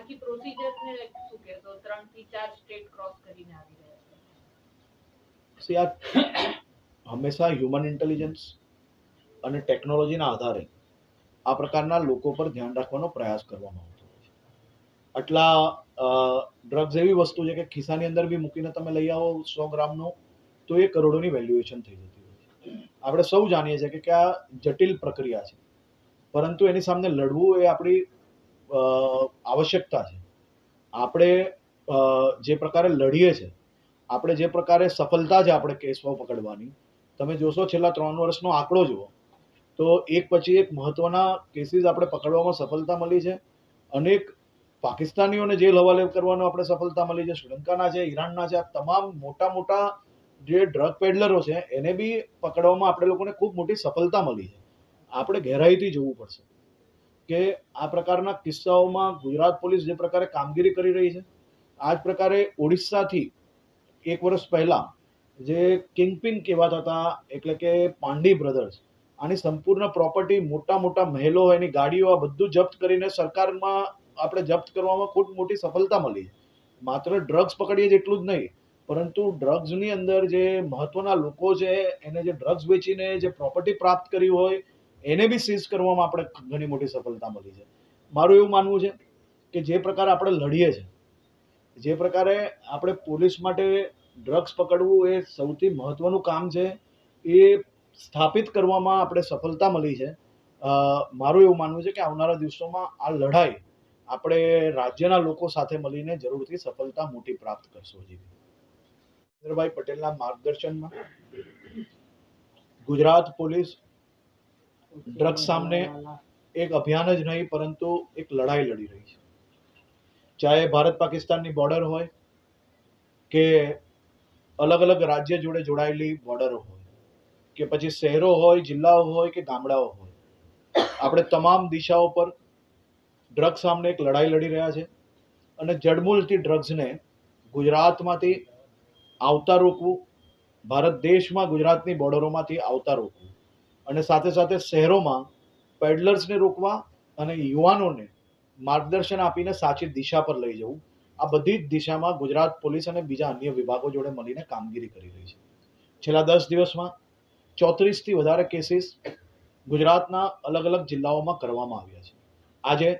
આખી પ્રોસિજરને ને શું કહેશો ત્રણથી ચાર સ્ટેટ ક્રોસ કરીને આવી રહ્યા છે. આ હંમેશા હ્યુમન ઇન્ટેલિજન્સ અને ટેકનોલોજીના આધારે આ પ્રકારના લોકો પર ધ્યાન રાખવાનો પ્રયાસ કરવામાં આવતો હોય છે. આટલા ડ્રગ્સ એવી વસ્તુ છે કે ખિસ્સાની અંદર બી મૂકીને તમે લઈ આવો સો ગ્રામનો, તો એ કરોડોની વેલ્યુએશન થઈ જતી હોય છે. આપણે સૌ જાણીએ છીએ કે આ જટિલ પ્રક્રિયા છે. પરંતુ એની સામે લડવું એ આપણી આવશ્યકતા છે. આપણે જે પ્રકારે લડીએ છીએ આપણે જે પ્રકારે સફળતા છે આપણે કેસમાં પકડવાની, તમે જોશો છેલ્લા ત્રણ વર્ષનો આંકડો જુઓ, તો એક પછી એક મહત્વના કેસીસ આપણે પકડવામાં સફળતા મળી છે. અનેક પાકિસ્તાનીઓને જેલ હવાલે કરવાનો આપણે સફળતા મળી છે. શ્રીલંકાના છે, ઈરાનના છે, આ તમામ મોટા મોટા જે ડ્રગ પેડલરો છે, એને બી પકડવામાં આપણે લોકોને ખૂબ મોટી સફળતા મળી છે. આપણે ગહેરાઈથી જોવું પડશે. કે આ પ્રકારના કિસ્સાઓમાં ગુજરાત પોલીસ જે પ્રકારે કામગીરી કરી રહી છે આ જ પ્રકારે ઓડિશાથી એક વર્ષ પહેલા જે કિંગપિન કહેવાતા હતા, એટલે કે પાંડી બ્રધર્સ, આની સંપૂર્ણ પ્રોપર્ટી મોટા મોટા મહેલો, એની ગાડીઓ, આ બધું જપ્ત કરીને સરકારમાં આપણે જપ્ત કરવામાં ખૂબ મોટી સફળતા મળી. માત્ર ડ્રગ્સ પકડીએ જેટલું જ નહીં, પરંતુ ડ્રગ્સની અંદર જે મહત્વના લોકો છે, એને જે ડ્રગ્સ વેચીને જે પ્રોપર્ટી પ્રાપ્ત કરી હોય એને બી સીઝ કરવામાં આપણે ઘણી મોટી સફળતા મળી છે. મારું એવું માનવું છે કે જે પ્રકારે આપણે લડીએ છીએ જે પ્રકારે આપણે પોલીસ માટે ડ્રગ્સ પકડવું એ સૌથી મહત્વનું કામ છે, એ સ્થાપિત કરવામાં આપણે સફળતા મળી છે. મારું એવું માનવું છે કે આવનારા દિવસોમાં આ લડાઈ આપણે રાજ્યના લોકો સાથે મળીને જરૂરથી સફળતા મોટી પ્રાપ્ત કરશું હજી. નરેન્દ્રભાઈ પટેલના માર્ગદર્શનમાં ગુજરાત પોલીસ ડ્રગ્સ સામે એક અભિયાન જ નહીં, પરંતુ એક લડાઈ લડી રહી છે. ચાહે ભારત પાકિસ્તાનની બોર્ડર હોય કે અલગ અલગ રાજ્ય જોડે જોડાયેલી બોર્ડરો હોય, કે પછી શહેરો હોય, જિલ્લાઓ હોય કે ગામડાઓ હોય, આપણે તમામ દિશાઓ પર ડ્રગ્સ સામે એક લડાઈ લડી રહ્યા છે અને જડમૂળથી ડ્રગ્સને ગુજરાતમાંથી આવતા રોકવું, ભારત દેશમાં ગુજરાતની બોર્ડરોમાંથી આવતા રોકવું અને સાથે સાથે શહેરોમાં પેડલર્સને રોકવા અને યુવાનોને માર્ગદર્શન આપીને સાચી દિશા પર લઈ જવું. આ બધી જ દિશામાં ગુજરાત પોલીસ અને બીજા અન્ય વિભાગો જોડે મળીને કામગીરી કરી રહી છે. છેલ્લા દસ દિવસમાં ચોત્રીસથી વધારે કેસીસ ગુજરાતના અલગ અલગ જિલ્લાઓમાં કરવામાં આવ્યા છે. આજે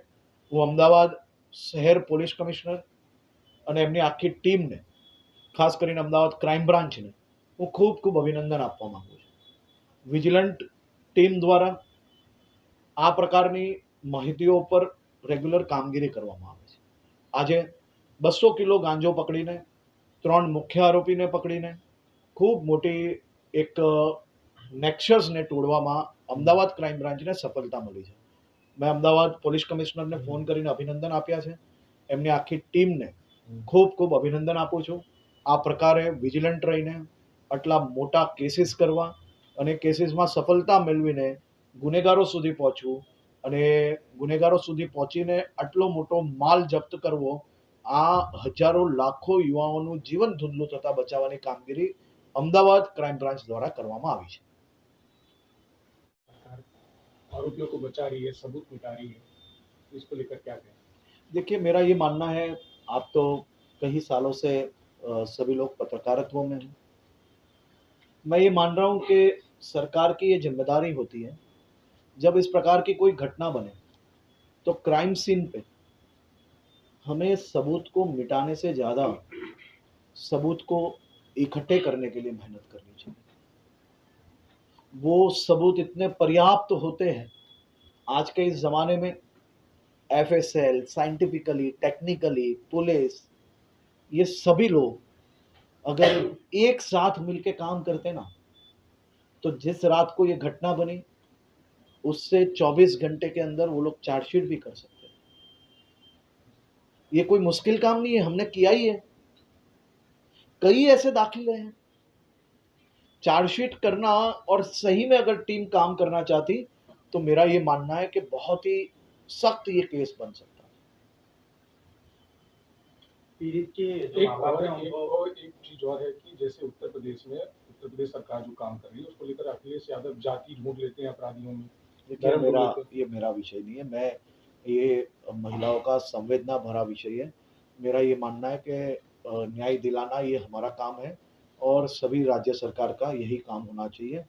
હું અમદાવાદ શહેર પોલીસ કમિશનર અને એમની આખી ટીમને, ખાસ કરીને અમદાવાદ ક્રાઇમ બ્રાન્ચને હું ખૂબ ખૂબ અભિનંદન આપવા માંગુ છું. વિજિલન્ટ ટીમ દ્વારા આ પ્રકારની માહિતીઓ પર રેગ્યુલર કામગીરી કરવામાં આવે છે. આજે બસો કિલો ગાંજો પકડીને, ત્રણ મુખ્ય આરોપીને પકડીને, ખૂબ મોટી એક નેક્સસને તોડવામાં અમદાવાદ ક્રાઇમ બ્રાન્ચને સફળતા મળી છે. મેં અમદાવાદ પોલીસ કમિશનરને ફોન કરીને અભિનંદન આપ્યા છે. એમની આખી ટીમને ખૂબ ખૂબ અભિનંદન આપું છું. આ પ્રકારે વિજિલન્ટ રહીને, આટલા મોટા કેસીસ કરવા અને કેસીસમાં સફળતા મેળવીને ગુનેગારો સુધી પહોંચવું અને ગુનેગારો સુધી પહોંચીને આટલો મોટો માલ જપ્ત કરવો આ હજારો લાખો યુવાઓનું જીવન ધૂંધલું થતા બચાવવાની કામગીરી અમદાવાદ ક્રાઇમ બ્રાન્ચ દ્વારા કરવામાં આવી છે सरकार आरोपियों को बचा रही है सबूत मिटा रही है इसको लेकर क्या कहें देखिए मेरा ये मानना है आप तो कई सालों से अ, सभी लोग पत्रकारित्व में हैं मैं ये मान रहा हूँ कि सरकार की ये ज़िम्मेदारी होती है, जब इस प्रकार की कोई घटना बने तो क्राइम सीन पे हमें सबूत को मिटाने से ज़्यादा सबूत को इकट्ठे करने के लिए मेहनत करनी चाहिए। वो सबूत इतने पर्याप्त होते हैं, आज के इस ज़माने में F S L scientifically technically police ये सभी लोग अगर एक साथ मिलके काम करते ना तो जिस रात को ये घटना बनी, उससे 24 घंटे के अंदर वो लोग चार्जशीट भी कर सकते ये कोई मुश्किल काम नहीं है, हमने किया ही है। कई ऐसे दाखिले हैं। चार्जशीट करना और सही में अगर टीम काम करना चाहती तो मेरा ये मानना है कि बहुत ही सख्त ये केस बन सकता पीड़ित के एक और एक और एक चीज़ और है कि जैसे उत्तर प्रदेश में उत्तर प्रदेश सरकार जो काम कर रही है उसको लेकर अखिलेश यादव जाति ढूंढ लेते हैं अपराधियों में। मेरा ये मेरा विषय नहीं है मैं ये महिलाओं का संवेदना भरा विषय है। मेरा ये मानना है कि न्याय दिलाना ये हमारा काम है और सभी राज्य सरकार का यही काम होना चाहिए।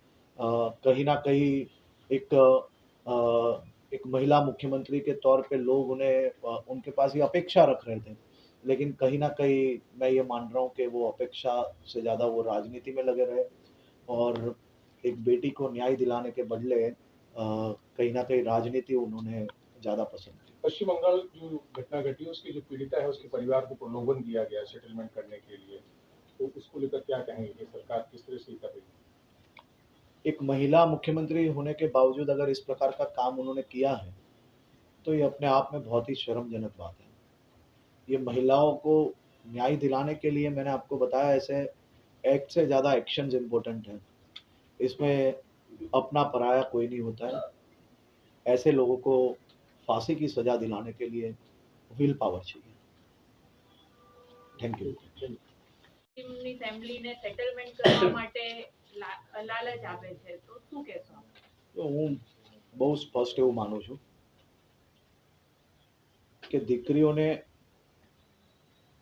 कहीं ना कहीं एक अ, एक महिला मुख्यमंत्री के तौर पे लोग उन्हें उनके पास ये अपेक्षा रख रहे थे। लेकिन कहीं ना कहीं मैं ये मान रहा हूँ कि वो अपेक्षा से ज़्यादा वो राजनीति में लगे रहे और एक बेटी को न्याय दिलाने के बदले कहीं ना कहीं राजनीति उन्होंने ज़्यादा पसंद की। पश्चिम बंगाल जो घटना घटी है उसकी जो पीड़िता है उसके परिवार को प्रलोभन दिया गया सेटलमेंट करने के लिए। तो उसको लेकर क्या कहेंगे कि सरकार किस तरह से कर रही है? एक महिला मुख्यमंत्री होने के बावजूद अगर इस प्रकार का काम उन्होंने किया है तो ये अपने आप में बहुत ही शर्मजनक बात है। ये महिलाओं को न्याय दिलाने के लिए मैंने आपको बताया ऐसे एक्ट से ज़्यादा एक्शन इम्पोर्टेंट है इसमें अपना पराया कोई नहीं होता है ऐसे लोगों को फांसी की सज़ा दिलाने के लिए विल पावर चाहिए थैंक यू તેમની ફેમિલીને સેટલમેન્ટ કરવા માટે લા- લાલચ આપે છે તો શું કહેશો આપ? તો હું બહુ સ્પષ્ટ એવું માનું છું કે દીકરીઓને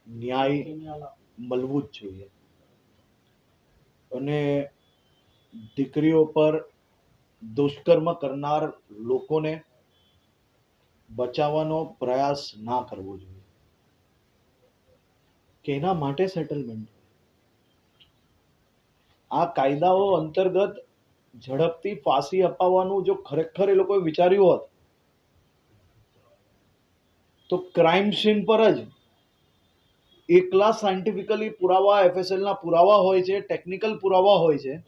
ન્યાય મળવું જ જોઈએ. અને દીકરીઓ પર દુષ્કર્મ કરનાર લોકોને બચાવવાનો પ્રયાસ ના કરવો જોઈએ. કે એના માટે સેટલમેન્ટ આ કાયદાઓ અંતર્ગત ઝડપથી ફાંસી અપાવવાનું જો ખરેખર એ લોકોએ વિચાર્યું હોત, તો ક્રાઇમ સીન પર જ એકલા સાયન્ટિફિકલી પુરાવા એફએસએલના પુરાવા હોય છે, ટેકનિકલ પુરાવા હોય છે,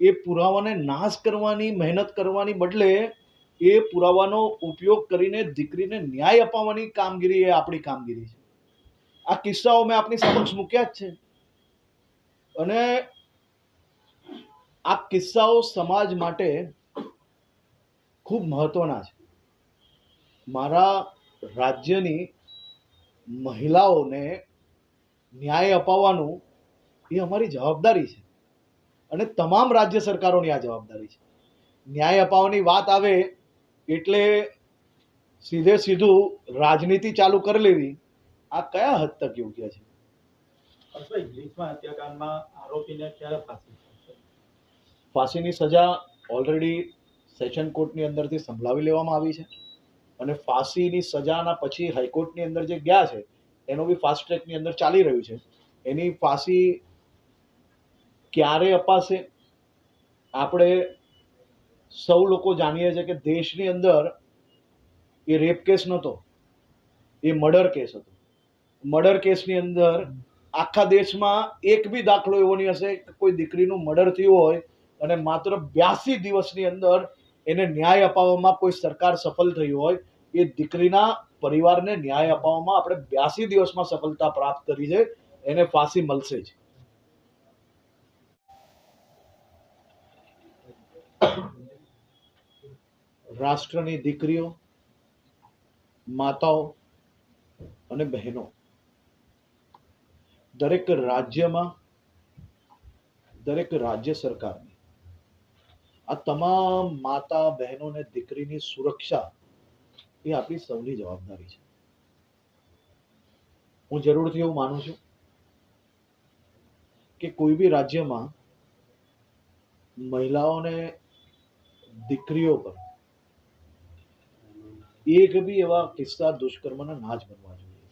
એ પુરાવાને નાશ કરવાની, મહેનત કરવાની બદલે એ પુરાવાનો ઉપયોગ કરીને દીકરીને ન્યાય અપાવવાની કામગીરી એ આપણી કામગીરી છે. આ કિસ્સાઓ મેં આપની સમક્ષ મૂક્યા જ છે. અને આ કિસ્સાઓ સમાજ માટે ખૂબ મહત્વના છે. મારા રાજ્યની મહિલાઓને ન્યાય અપાવવાનું એ અમારી જવાબદારી છે. અને તમામ રાજ્ય સરકારોની આ જવાબદારી છે. ન્યાય અપાવવાની વાત આવે એટલે સીધે સીધું રાજનીતિ ચાલુ કરી લેવી. આ કયા હદ તક યોગ્ય છે? ફાંસીની સજા ઓલરેડી સેશન કોર્ટની અંદરથી સંભળાવી લેવામાં આવી છે. અને ફાંસીની સજાના પછી હાઈકોર્ટની અંદર જે ગયા છે, એનો બી ફાસ્ટ ટ્રેકની અંદર ચાલી રહ્યું છે. એની ફાંસી ક્યારે અપાશે? આપણે સૌ લોકો જાણીએ છીએ કે દેશની અંદર એ રેપ કેસ નહોતો, એ મર્ડર કેસ હતો. મર્ડર કેસની અંદર આખા દેશમાં એક બી દાખલો એવો નહીં હશે કે કોઈ દીકરીનું મર્ડર થયું હોય અને માત્ર બ્યાસી દિવસની અંદર એને ન્યાય અપાવવામાં કોઈ સરકાર સફળ થઈ હોય, એ દીકરીના પરિવારને ન્યાય અપાવવામાં આપણે બ્યાસી દિવસમાં સફળતા પ્રાપ્ત કરી છે, એને ફાંસી મળશે જ. રાષ્ટ્રની દીકરીઓ, માતાઓ અને બહેનો. દરેક રાજ્યમાં, દરેક રાજ્ય સરકારની આ તમામ માતા બહેનોને દીકરીની સુરક્ષા એ આપણી સૌની જવાબદારી છે. હું જરૂરથી એવું માનું છું કે કોઈ બી રાજ્યમાં મહિલાઓને દીકરીઓ પર એક બી એવા કિસ્સા દુષ્કર્મના ના જ બનવા જોઈએ.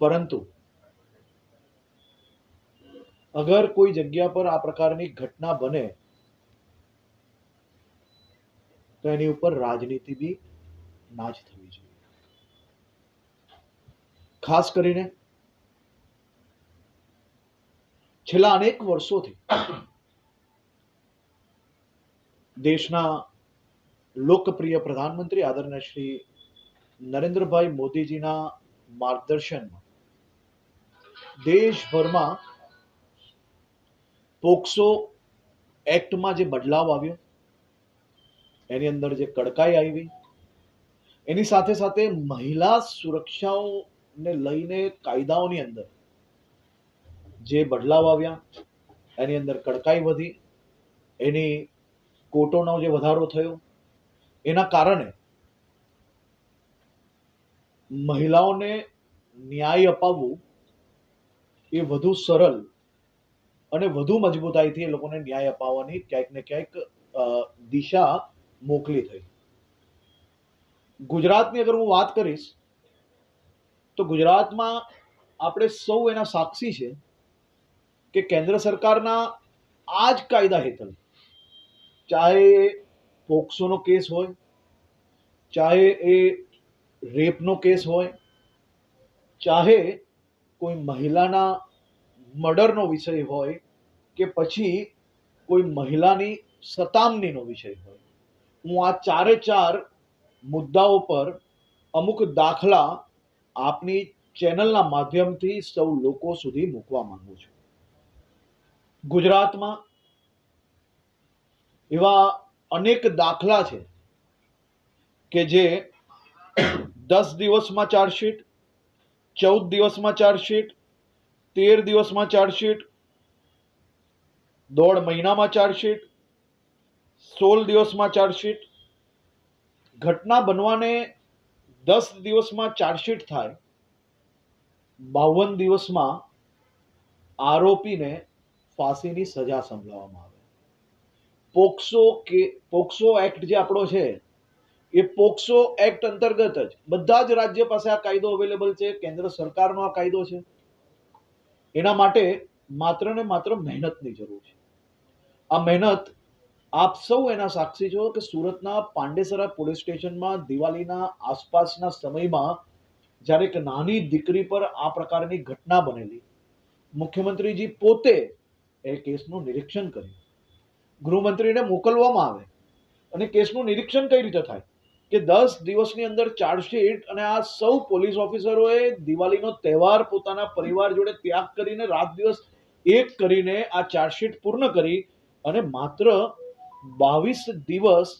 પરંતુ અગર કોઈ જગ્યા પર આ પ્રકારની ઘટના બને, તો એની ઉપર રાજનીતિ બી ના થવી જોઈએ. ખાસ કરીને છેલ્લા અનેક વર્ષોથી દેશના લોકપ્રિય પ્રધાનમંત્રી આદરણીય શ્રી નરેન્દ્રભાઈ મોદીજીના માર્ગદર્શનમાં દેશભરમાં પોક્સો એક્ટમાં જે બદલાવ આવ્યો, એની અંદર જે કડકાઈ આવી, એની સાથે સાથે મહિલા સુરક્ષાઓને લઈને કાયદાઓની અંદર જે બદલાવ આવ્યા, એની અંદર કડકાઈ વધી, એની કોટોનો જે વધારો થયો, એના કારણે મહિલાઓને ન્યાય અપાવવું એ વધુ સરળ અને વધુ મજબૂતાઈથી એ લોકોને ન્યાય અપાવવાની ક્યાંક ને ક્યાંક દિશા મોકલી થઈ. ગુજરાતની અગર હું વાત કરીશ, તો ગુજરાતમાં આપણે સૌ એના સાક્ષી છે કે કેન્દ્ર સરકારના આ જ કાયદા હેઠળ, ચાહે પોક્સોનો કેસ હોય, ચાહે એ રેપનો કેસ હોય, ચાહે કોઈ મહિલાના મર્ડરનો વિષય હોય કે પછી કોઈ મહિલાની સતામણીનો વિષય હોય. હું આ ચારે ચાર મુદ્દાઓ પર અમુક દાખલા આપની ચેનલના માધ્યમથી સૌ લોકો સુધી મૂકવા માંગુ છું. ગુજરાતમાં એવા અનેક દાખલા છે કે જે દસ દિવસમાં ચાર્જશીટ, ચૌદ દિવસમાં ચાર્જશીટ તેર દિવસમાં ચાર્જશીટ, દોઢ મહિનામાં ચાર્જશીટ, સોળ દિવસમાં ચાર્જશીટ. ઘટના બનવાને દસ દિવસમાં ચાર્જશીટ થાય, બાવન દિવસમાં આરોપીને ફાંસીની સજા સંભળાવવામાં આવે. પોક્સો કે, પોક્સો એક્ટ જે આપણો છે, એ પોક્સો એક્ટ અંતર્ગત જ બધા જ રાજ્ય પાસે આ કાયદો અવેલેબલ છે, કેન્દ્ર સરકારનો આ કાયદો છે. એના માટે માત્ર ને માત્ર મહેનતની જરૂર છે. આ મહેનત આપ સૌ એના સાક્ષી છો કે સુરતના પાંડેસરા પોલીસ સ્ટેશનમાં દિવાળીના આસપાસના સમયમાં જ્યારે એક નાની દીકરી પર આ પ્રકારની ઘટના બનેલી, મુખ્યમંત્રીજી પોતે એ કેસનું નિરીક્ષણ કર્યું. ગૃહમંત્રીને મોકલવામાં આવે અને કેસનું નિરીક્ષણ કઈ રીતે થાય? કે દસ દિવસની અંદર ચાર્જશીટ અને આ સૌ પોલીસ ઓફિસરોએ દિવાળીનો તહેવાર પોતાના પરિવાર જોડે ત્યાગ કરીને, રાત દિવસ એક કરીને આ ચાર્જશીટ પૂર્ણ કરી અને માત્ર બાવીસ દિવસ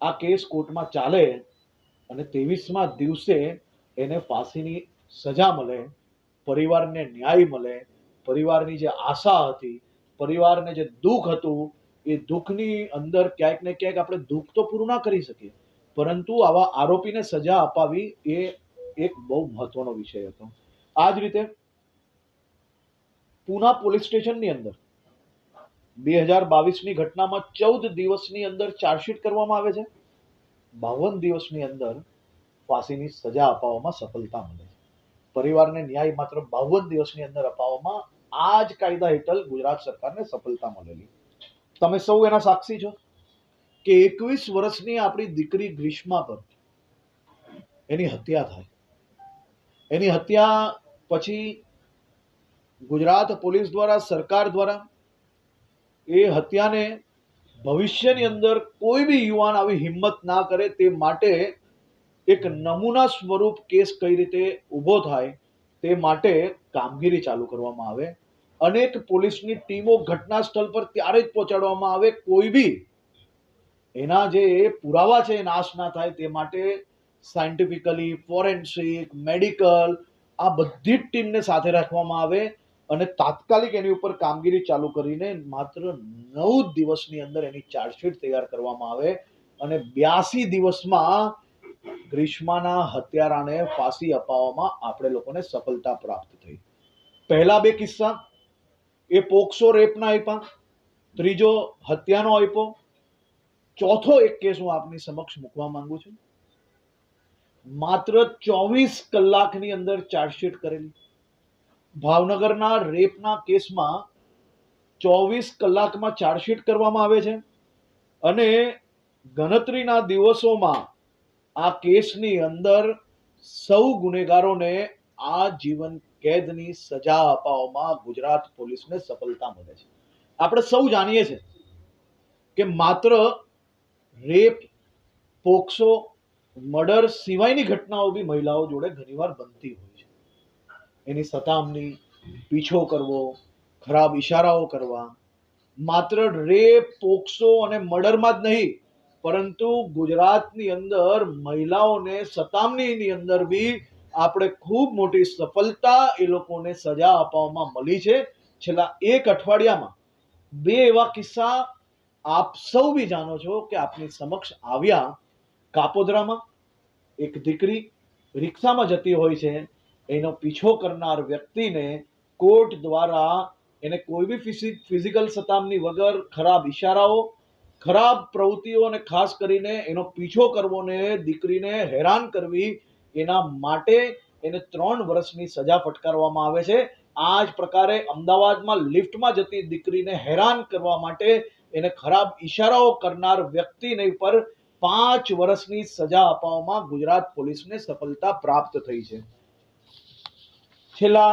આ કેસ કોર્ટમાં ચાલે અને ત્રેવીસમાં દિવસે એને ફાંસીની સજા મળે, પરિવારને ન્યાય મળે, પરિવારની જે આશા હતી, પરિવારને જે દુઃખ હતું, એ દુઃખની અંદર ક્યાંક ને ક્યાંક આપણે દુઃખ તો પૂરું ના કરી શકીએ. પરંતુ આવા આરોપીને સજા અપાવી એ એક બહુ મહત્વનો વિષય હતો. આ જ રીતે પૂના પોલીસ સ્ટેશનની અંદર બે હજાર બાવીસની ઘટનામાં ચૌદ દિવસની અંદર ચાર્જશીટ કરવામાં આવે છે. બાવન દિવસની અંદર ફાંસીની સજા અપાવવામાં સફળતા મળે છે. પરિવારને ન્યાય માત્ર બાવન દિવસની અંદર અપાવવામાં આ જ કાયદા હેઠળ ગુજરાત સરકારને સફળતા મળેલી. તમે સૌ એના સાક્ષી છો? કે એકવીસ વર્ષની આપણી દીકરી ગ્રીષ્મા પર એની હત્યા થાય. એની હત્યા પછી ગુજરાત પોલીસ દ્વારા, સરકાર દ્વારા એ હત્યાને ભવિષ્યની અંદર કોઈ બી યુવાન આવી હિંમત ના કરે તે માટે એક નમૂના સ્વરૂપ કેસ કઈ રીતે ઊભો થાય તે માટે કામગીરી ચાલુ કરવામાં આવે. અનેક પોલીસની ટીમો ઘટના સ્થળ પર ત્યારે જ પહોંચાડવામાં આવે. કોઈ બી એના જે પુરાવા છે એ નાશ ના થાય તે માટે સાયન્ટિફિકલી ફોરેન્સિક, મેડિકલ આ બધી જ ટીમને સાથે રાખવામાં આવે અને તાત્કાલિક એની ઉપર કામગીરી ચાલુ કરીને માત્ર નવ દિવસની અંદર એની ચાર્જશીટ તૈયાર કરવામાં આવે અને બ્યાસી દિવસમાં ગ્રીષ્માના હત્યારાને ફાંસી અપાવવામાં આપણે લોકોને સફળતા પ્રાપ્ત થઈ. પહેલા બે કિસ્સા. એ પોક્સો રેપના આપ્યા ત્રીજો હત્યાનો આપ્યો ચોથો એક કેસ હું આપની સમક્ષ મૂકવા માંગુ છું. માત્ર ચોવીસ કલાકની અંદર ચાર્જશીટ કરેલી. ભાવનગરના રેપના કેસમાં ચોવીસ કલાકમાં ચાર્જશીટ કરવામાં આવે છે અને ગણતરીના દિવસોમાં આ કેસની અંદર સૌ ગુનેગારોને આ જીવન કેદની સજા અપાવવામાં ગુજરાત પોલીસને સફળતા મળે છે. આપણે સૌ જાણીએ છીએ કે માત્ર રેપ, પોક્સો, મર્ડર સિવાયની ઘટનાઓ બી મહિલાઓ જોડે ઘણીવાર બનતી હોય છે. એની સતામણી, પીછો કરવો, ખરાબ ઈશારાઓ કરવા, માત્ર રેપ, પોક્સો અને મર્ડરમાં જ નહીં, પરંતુ ગુજરાતની અંદર મહિલાઓને સતામણીની અંદર બી આપણે ખૂબ મોટી સફળતા એ લોકોને સજા અપાવવામાં મળી છે. છેલ્લા એક અઠવાડિયામાં બે એવા કિસ્સા આપ સૌ બી જાણો છો કે આપની સમક્ષ આવ્યા કાપોદરામાં એક દીકરી રિક્ષામાં જતી હોય છે. એનો પીછો કરનાર વ્યક્તિને કોર્ટ દ્વારા એને કોઈ બી ફિઝિકલ સતામણી વગર ખરાબ ઈશારાઓ, ખરાબ પ્રવૃત્તિઓ અને ખાસ કરીને એનો પીછો કરવો ને દીકરીને હેરાન કરવી, એના માટે એને ત્રણ વર્ષની સજા ફટકારવામાં આવે છે. આ જ પ્રકારે અમદાવાદમાં લિફ્ટમાં જતી દીકરીને હેરાન કરવા માટે એને ખરાબ ઈશારાઓ કરનાર વ્યક્તિને ઉપર પાંચ વર્ષની સજા અપાવવામાં ગુજરાત પોલીસને સફળતા પ્રાપ્ત થઈ છે. છેલ્લા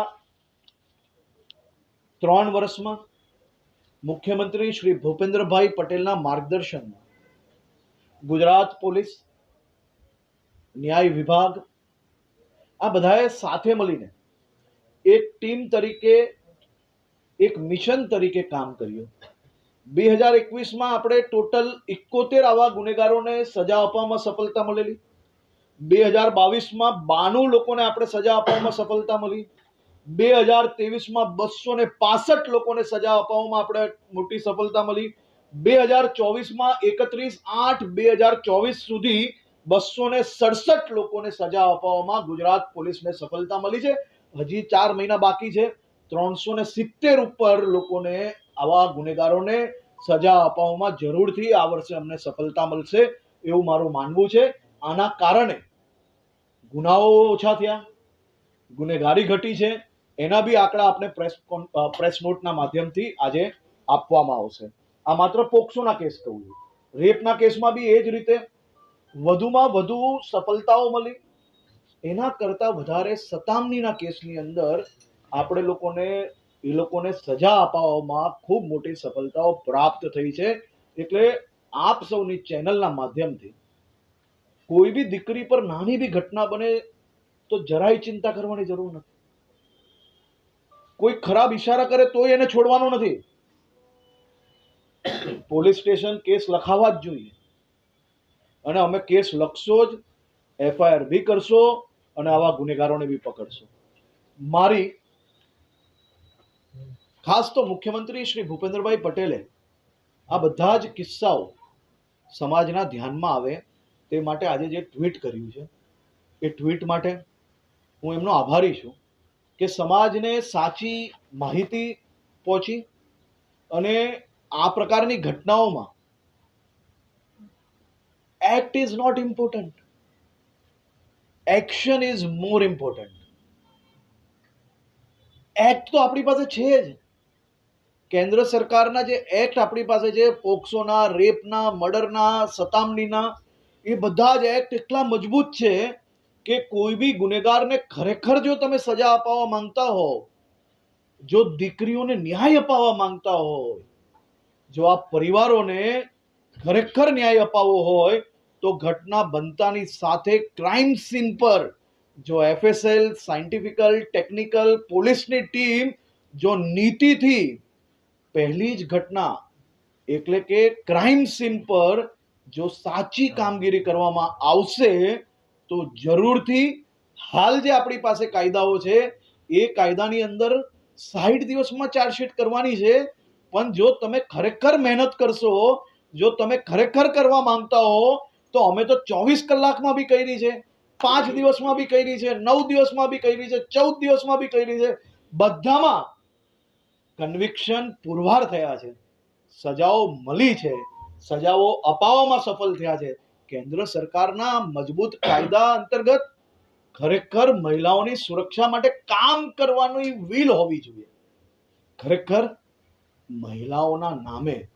ત્રણ વર્ષમાં મુખ્યમંત્રી શ્રી ભૂપેન્દ્રભાઈ પટેલના માર્ગદર્શનમાં ગુજરાત પોલીસ, ન્યાય વિભાગ, આ બધાએ સાથે મળીને એક ટીમ તરીકે, એક મિશન તરીકે કામ કર્યું. બે હજાર એકવીસમાં આપણે ટોટલ એકોતેર આવા ગુનેગારોને સજા આપવામાં સફળતા મળેલી. બે હજાર બાવીસમાં બાણું લોકોને આપણે સજા આપવામાં સફળતા મળી. બે હજાર ત્રેવીસમાં બસો ને પાસઠ લોકોને સજા અપાવવામાં આપણે મોટી સફળતા મળી. બે હજાર ચોવીસમાં એકત્રીસ આઠ બે હજાર ચોવીસ સુધી બસો ને સડસઠ લોકોને સજા અપાવવામાં ગુજરાત પોલીસને સફળતા મળી છે. હજી ચાર મહિના બાકી છે. ત્રણસો ને સિત્તેર ઉપર લોકોને આવા ગુનેગારોને સજા અપાવવામાં જરૂરથી આ વર્ષે અમને સફળતા મળશે એવું મારું માનવું છે. આના કારણે ગુનાઓ ઓછા થયા, ગુનેગારી ઘટી છે. એના બી આંકડા આપણે પ્રેસ પ્રેસ નોટના માધ્યમથી આજે આપવામાં આવશે. આ માત્ર પોક્સોના કેસ કહું છું. રેપના કેસમાં બી એ જ રીતે. વધુમાં વધુ સફળતાઓ મળી. એના કરતાં વધારે સતામણીના કેસની અંદર આપણે લોકોને એ લોકોને સજા અપાવવામાં ખૂબ મોટી સફળતાઓ પ્રાપ્ત થઈ છે. એટલે આપ સૌની ચેનલના માધ્યમથી કોઈ બી દીકરી પર નાની બી ઘટના બને તો જરાય ચિંતા કરવાની જરૂર નથી. કોઈ ખરાબ ઈશારા કરે તોય એને છોડવાનો નથી. પોલીસ સ્ટેશન કેસ લખાવા જ જોઈએ. અને અમે કેસ લખશો જ, એફઆઈઆર બી કરશો અને આવા ગુનેગારોને બી પકડશો. મારી ખાસ તો મુખ્યમંત્રી શ્રી ભૂપેન્દ્રભાઈ પટેલે આ બધા જ કિસ્સાઓ સમાજના ધ્યાનમાં આવે તે માટે આજે જે ટ્વીટ કર્યું છે, એ ટ્વીટ માટે હું એમનો આભારી છું કે સમાજને સાચી માહિતી પહોંચી અને આ પ્રકારની ઘટનાઓમાં act is not important action is more important act તો આપણી પાસે છે જ. કેન્દ્ર સરકારના જે એક્ટ આપણી પાસે છે, પોક્સોના, રેપના, મર્ડરના, સતામણીના, એ બધા જ એક્ટ એટલા મજબૂત છે કે કોઈ બી ગુનેગારને ખરેખર જો તમે સજા અપાવવા માંગતા હો, જો દીકરીઓને ન્યાય અપાવવા માંગતા હોય, જો આ પરિવારોને ખરેખર ન્યાય અપાવવો હોય, તો ઘટના બનતાની સાથે ક્રાઇમ સીન પર જો એફએસએલ સાયન્ટિફિકલ ટેકનિકલ પોલીસની ટીમ જો નીતિથી પહેલી જ ઘટના એટલે કે ક્રાઇમ સીન પર જો સાચી કામગીરી કરવામાં આવશે, તો જરૂરથી હાલ જે આપણી પાસે કાયદાઓ છે, એ કાયદાની અંદર સાઠ દિવસમાં ચાર્જશીટ કરવાની છે. પણ જો તમે ખરેખર મહેનત કરશો, જો તમે ખરેખર કરવા માંગતા હો, તો અમે તો ચોવીસ કલાકમાં બી કરી છે, પાંચ દિવસમાં બી કરી છે, નવ દિવસમાં બી કરી છે, ચૌદ દિવસમાં બી કરી છે. બધામાં કન્વિક્શન પુરવાર થયા છે. સજાઓ મળી છે. સજાઓ અપાવવામાં સફળ થયા છે. કેન્દ્ર સરકારના મજબૂત કાયદા અંતર્ગત ખરેખર મહિલાઓની સુરક્ષા માટે કામ કરવાની વિલ હોવી જોઈએ. ખરેખર મહિલાઓના નામે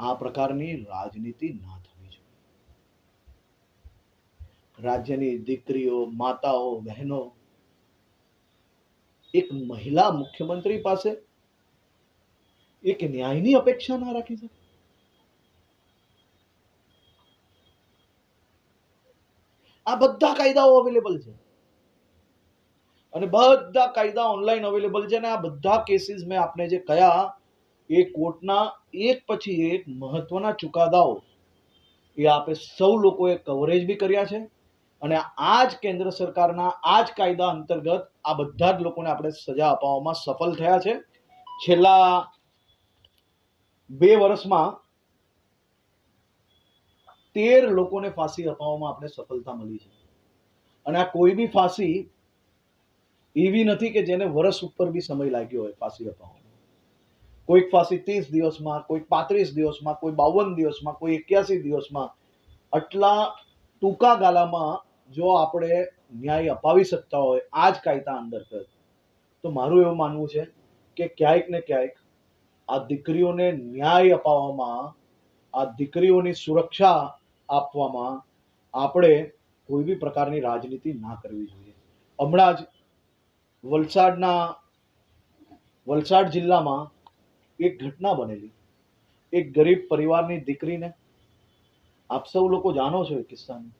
આ પ્રકારની રાજનીતિ ના થવી જોઈએ. રાજ્યની દીકરીઓ, માતાઓ, બહેનો એક મહિલા મુખ્યમંત્રી પાસે એક ન્યાયની અપેક્ષા ના રાખી શકે. આ બધા કાયદાઓ અવેલેબલ છે. અને બધા કાયદા ઓનલાઈન અવેલેબલ છે અને આ બધા કેસીસ મેં આપને જે કયા, એ કોર્ટના એક પછી એક મહત્વના ચુકાદાઓ એ આપે સૌ લોકોએ કવરેજ બી કર્યા છે. અને આ જ કેન્દ્ર સરકારના આ જ કાયદા અંતર્ગત આ બધા જ લોકોને આપણે સજા અપાવવામાં સફળ થયા છે. છેલ્લા બે વર્ષમાં તેર લોકોને ફાંસી અપાવવામાં આપણે સફળતા મળી છે. અને આ કોઈ બી ફાંસી એવી નથી કે જેને વર્ષ ઉપર બી સમય લાગ્યો હોય ફાંસી અપાવવામાં કોઈક ફાંસી ત્રીસ દિવસમાં, કોઈક પાંત્રીસ દિવસમાં, કોઈ બાવન દિવસમાં, કોઈ એક્યાસી દિવસમાં, આટલા ટૂંકા ગાળામાં જો આપણે ન્યાય અપાવી શકતા હોય આ જ કાયદા અંતર્ગત તો મારું એવું માનવું છે કે ક્યાંક ને ક્યાંક આ દીકરીઓને ન્યાય અપાવવામાં, આ દીકરીઓની સુરક્ષા આપવામાં આપણે કોઈ બી પ્રકારની રાજનીતિ ના કરવી જોઈએ. હમણાં જ વલસાડના, વલસાડ જિલ્લામાં એક ઘટના બનેલી. એક ગરીબ પરિવારની દીકરીને, આપ સૌ લોકો જાણો છો એ કિસ્સાને.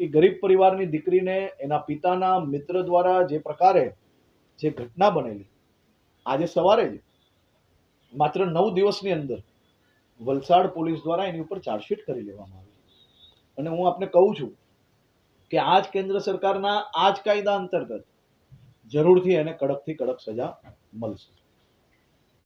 એ ગરીબ પરિવારની દીકરીને એના પિતાના મિત્ર દ્વારા જે પ્રકારે જે ઘટના બનેલી, આજે સવારે જ માત્ર નવ દિવસની અંદર વલસાડ પોલીસ દ્વારા એની ઉપર ચાર્જશીટ કરી લેવામાં આવી. અને હું આપને કહું છું કે આ જ કેન્દ્ર સરકારના આ જ કાયદા અંતર્ગત જરૂરથી એને કડકથી કડક સજા મળશે.